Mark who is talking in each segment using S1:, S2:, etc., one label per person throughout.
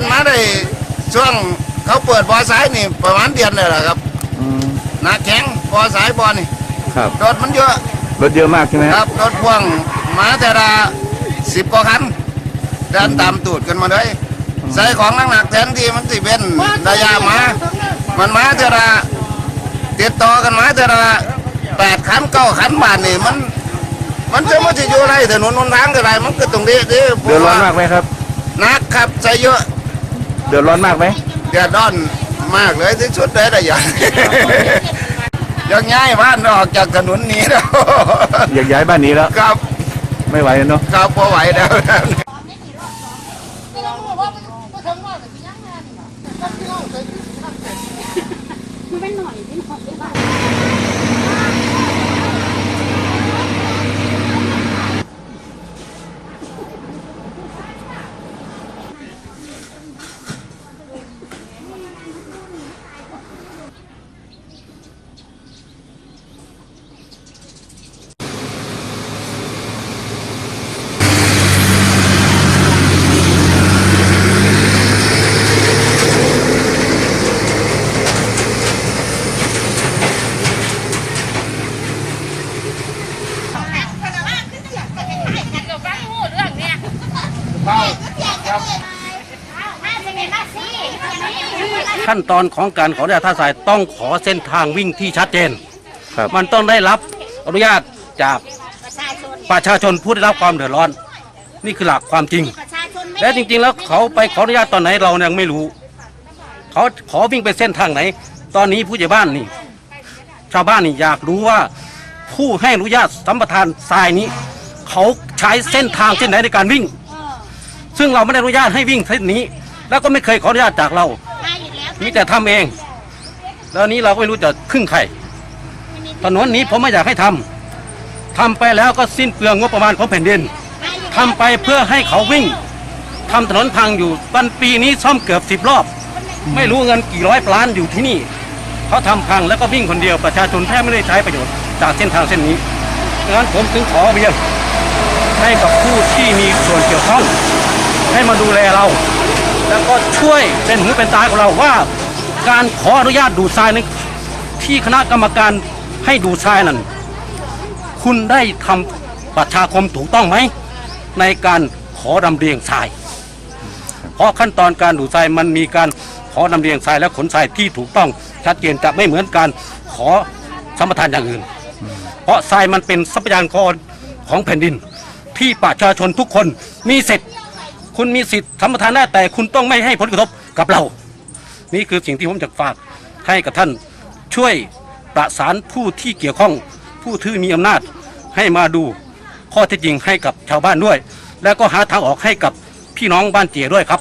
S1: นมาได้ช่วงเขาเปิดบอสายนี่ประมาณเดือนเลยแหละครับ
S2: อืม
S1: หนาแข็งบอสายบอนี่
S2: ครับ
S1: รถมันเยอะ
S2: รถเยอะมากใช่ไหม
S1: ครับรถพ่วงมาแต่ละสิบกว่าคันเดินตามตูดกันมาเลยใส่ของหนักๆแทนที่มันสิเป็นระยะมา มันมาแต่ละติดต่อกันมาแต่ละแปดคันเก้าคันบาทนี่มัน มันจะมาจะอยู่ไรถนนหนทางอะไรมันก็ตรงนี้ดิ
S2: เดือดร้อนมากไหมครับ
S1: หนักครับใส่เยอะ
S2: เดือดร้อนมากไหม
S1: เดือดร้อนมากเลยที่สุดเลยแต่อย่างยังง่ายบ้านออกจากถนนนี้แล้ว
S2: อยากย้ายบ้านนี้แล้ว
S1: ครับ
S2: ไม่ไหวแล้วเนาะ
S1: ครับพอไหวแล้ว
S3: มันเป็นหน่อยที่หน่อยได้ป่ะ
S4: ขั้นตอนของการขออนุญาตท่าทรายต้องขอเส้นทางวิ่งที่ชัดเจน
S2: ครับ
S4: มันต้องได้รับอนุญาตจาก
S3: ประชาชน
S4: ประชาชนผู้ได้รับความเดือดร้อน นี่คือหลักความจริง
S3: ประชาชนไม่
S4: และจริง ๆ แล้วเขาไปขออนุญาตตอนไหนเรายังไม่รู้ เขาขอวิ่งไปเส้นทางไหน ตอนนี้ผู้ใหญ่บ้านนี่ ชาวบ้านนี่อยากรู้ว่าผู้ให้อนุญาตสัมปทานทรายนี้ เขาใช้เส้นทางเส้นไหนในการวิ่ง ซึ่งเราไม่ได้อนุญาตให้วิ่งเส้นนี้ แล้วก็ไม่เคยขออนุญาตจากเรา
S3: มีแต่
S4: ทำเอง แล้วนี้เราก็ไม่รู้จะพึ่งใครถนนนี้ผมไม่อยากให้ทำทำไปแล้วก็สิ้นเปลืองงบประมาณของแผ่นดินทำไปเพื่อให้เขาวิ่งทำถนนพังอยู่วันปีนี้ซ่อมเกือบสิบรอบ ไม่รู้เงินกี่ร้อยล้านอยู่ที่นี่เขาทำพังแล้วก็วิ่งคนเดียวประชาชนแทบไม่ได้ใช้ประโยชน์จากเส้นทางเส้นนี้ดังนั้นผมถึงขอเรียนให้กับผู้ที่มีส่วนเกี่ยวข้องให้มาดูแลเรา แล้วก็ช่วยเป็นหูเป็นตาของเราว่า การขออนุญาตดูดทรายนั้นที่คณะกรรมการให้ดูดทรายนั้น คุณได้ทำประชาคมถูกต้องไหม ในการขอดำเรียงทราย เพราะขั้นตอนการดูดทรายมันมีการขอดำเรียงทรายและขนทรายที่ถูกต้องชัดเจนจะไม่เหมือนการขอสมปทานอย่างอื่น เพราะทรายมันเป็นทรัพยากรของแผ่นดินที่ประชาชนทุกคนมีสิทธิ์ คุณมีสิทธิ์สัมปทานได้แต่คุณต้องไม่ให้ผลกระทบกับเรา นี่คือสิ่งที่ผมจะฝากให้กับท่านช่วยประสานผู้ที่เกี่ยวข้อง ผู้ที่มีอำนาจให้มาดูข้อเท็จจริงให้กับชาวบ้านด้วย และก็หาทางออกให้กับพี่น้องบ้านเจียด้วยครับ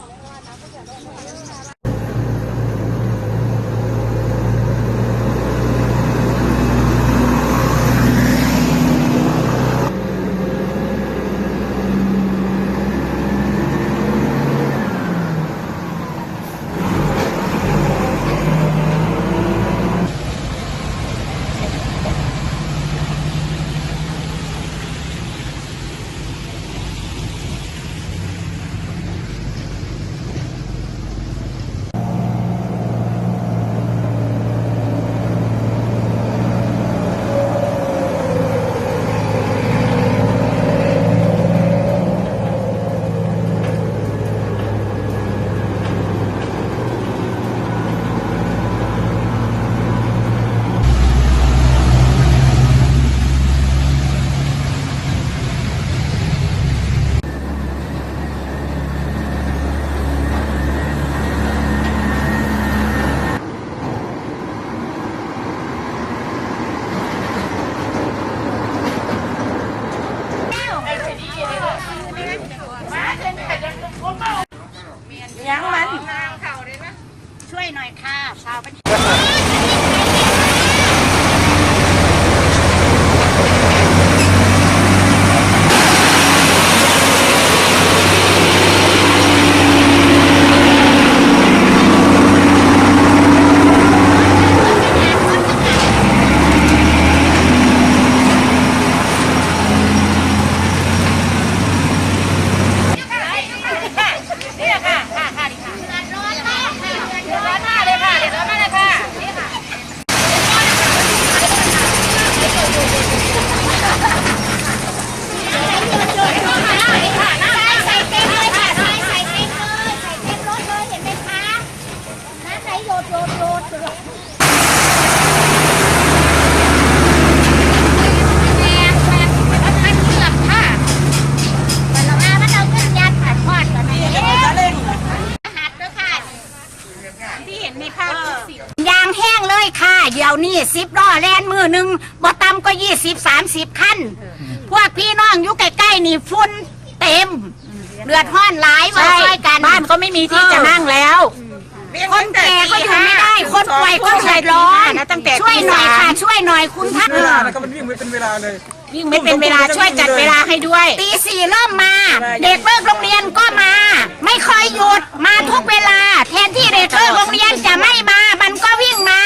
S3: หนึ่งบ่ต่ำก็ยี่สิบสามสิบคันพวกพี่น้องอยู่ใกล้ๆนี่ฝุ่นเต็มเดือดร้อนหลายมาช่วยกัน
S5: บ้านก็ไม่มีที่จะนั่งแล้ว
S3: คนแก่ก็อยู่ไม่ได้ คนป่วยก็เดือดร้อน
S5: นะตั้งแต่
S3: ช่วยหน่อยค่ะช่วยหน่อยคุณท่าน
S6: เวลาแล้วก็มันวิ่งไม่เป็นเวลาเลย
S5: ยิ่งไม่เป็นเวลาช่วยจัดเวลาให้ด้วย
S3: ตีสี่เริ่มมา เด็กเลิกโรงเรียนก็มา ไม่เคยหยุดมาทุกเวลา แทนที่เด็กเลิกโรงเรียนจะไม่มา มันก็วิ่งมา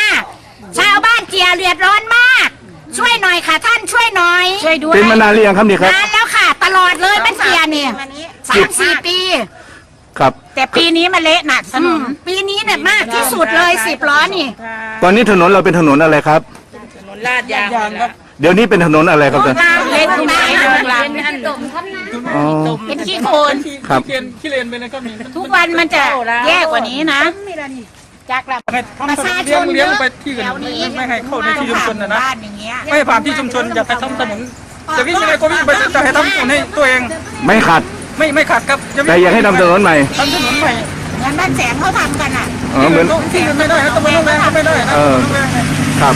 S3: ชาวบ้านเจียเดือดร้อนมาก ช่วยหน่อยค่ะท่านช่วยหน่อย
S5: ช่วยด้วย
S2: เป็นมานานหรือยังครับนี่ครับ
S3: นานแล้วค่ะ ตลอดเลยมันเจียเนี่ยสามสี่ปี
S2: ครับ
S5: แต่ปีนี้มันเละหนักถนน
S3: ปีนี้เนี่ยมากที่สุดเลยสิบล้อนี่
S2: ตอนนี้ถนนเราเป็นถนนอะไรครับ
S6: ยางครับ
S2: เดี๋ยวนี้เป็นถนนอะไรครับท่าน
S5: เละทุกไหนเดินหลัง
S2: อ๋อ
S5: เป็นขี้โคลน
S2: ครับ
S6: ขี้เกียนขี้เลนไปเลยก็มี
S5: ทุกวันมันจะแย่กว่านี้นะ จากหลับ
S6: ให้ทำถนนเลี้ยงเลี้ยงไปที่อื่นไม่ให้เข้าในที่ชุมชนนะนะ
S5: บ้านอย่างเงี้ย
S6: ไม่ให้ผ่านที่ชุมชนอยากให้ทำถนนจะวิ่งยังไงก็วิ่งไปจะให้ทำถนนให้ตัวเอง
S2: ไม่ขัด
S6: ไม่ไม่ขาดครับจะวิ่ง
S2: แต่อยากให้ทำถนนใหม่
S6: ทำถนนใหม่
S5: เหมือนบ้านแสงเขาทำกันอะ
S2: อ๋อเหมือน
S6: ที่อื่นไม่ได้ครับตำบลโรงแรมก็ไม่ได้นะ
S2: เออ
S6: โรงแรมเนี่ย
S2: ครับ